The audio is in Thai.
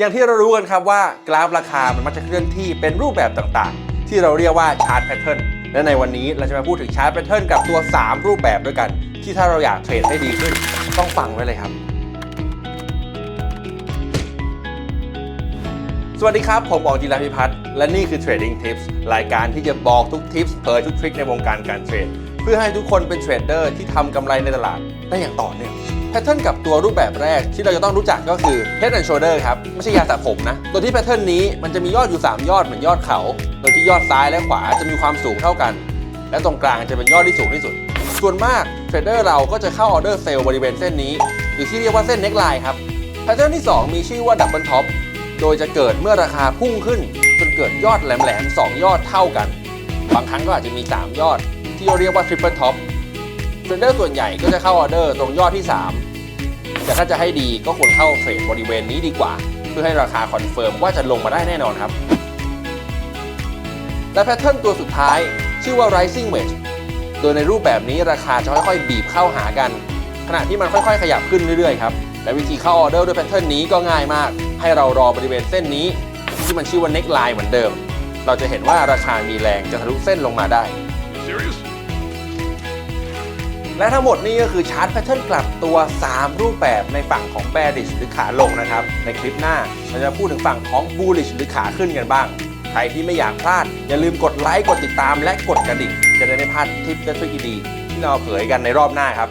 อย่างที่เรารู้กันครับว่ากราฟราคามันมักจะเคลื่อนที่เป็นรูปแบบต่างๆ ที่เราเรียกว่าชาร์ตแพทเทิร์นและในวันนี้เราจะมาพูดถึงชาร์ตแพทเทิร์นกับตัว 3 รูปแบบด้วยกัน ที่ถ้าเราอยากเทรดให้ดีขึ้น ต้องฟังไว้เลยครับ สวัสดีครับ ผมออกจิราพิพัฒน์และนี่คือ Trading Tips รายการที่จะบอกทุกทิปส์เผยทุกทริคในวงการการเทรดเพื่อให้ทุกคนเป็นเทรดเดอร์ที่ทำกำไรในตลาดได้อย่างต่อเนื่อง แพทเทิร์นกับตัวรูปแบบแรกที่เราจะต้องรู้จักก็คือ Head and Shoulder ครับ ไม่ใช่ยาสระผมนะ ตัวที่แพทเทิร์นนี้มันจะมียอดอยู่ 3 ยอดเหมือนยอดเขา โดยที่ยอดซ้ายและขวาจะมีความสูงเท่ากัน และตรงกลางจะเป็นยอดที่สูงที่สุด ส่วนมากเทรดเดอร์เราก็จะเข้าออเดอร์เซลล์บริเวณเส้นนี้ หรือที่เรียกว่าเส้นเน็กไลน์ครับแพทเทิร์นที่ 2 มีชื่อว่าดับเบิลท็อปโดยจะเกิดเมื่อราคาพุ่งขึ้น จนเกิดยอดแหลมๆ2ยอดเท่ากัน บางครั้งก็อาจจะมี 3 ยอด ที่เราเรียกว่า Triple Top เทรดเดอร์ส่วนใหญ่ก็จะเข้าออเดอร์ตรงยอดที่ 3 แต่ถ้าจะให้ดีก็ควรเข้าเทรดบริเวณนี้ดีกว่า เพื่อให้ราคาคอนเฟิร์มว่าจะลงมาได้แน่นอนครับ และแพทเทิร์นตัวสุดท้าย ชื่อว่า rising wedge โดยในรูปแบบนี้ราคาจะค่อยๆ บีบเข้าหากัน ขณะที่มันค่อยๆ ขยับขึ้นเรื่อยๆครับและวิธีเข้าออเดอร์ด้วยแพทเทิร์นนี้ก็ง่ายมาก ให้เรารอบริเวณเส้นนี้ ที่มันชื่อว่า neck line เหมือนเดิม เราจะเห็นว่าราคามีแรงจะทะลุเส้นลงมาได้ Serious? และทั้งหมดนี่ก็คือชาร์ตแพทเทิร์นกลับตัว 3 รูปแบบในฝั่งของ bearish หรือขาลงนะครับ ในคลิปหน้าเราจะพูดถึงฝั่งของ bullish หรือขาขึ้นกันบ้าง ใครที่ไม่อยากพลาด อย่าลืมกดไลค์กดติดตามและกดกระดิ่ง จะได้ไม่พลาดทิปและทริคดีๆที่เราเผยกันในรอบหน้าครับ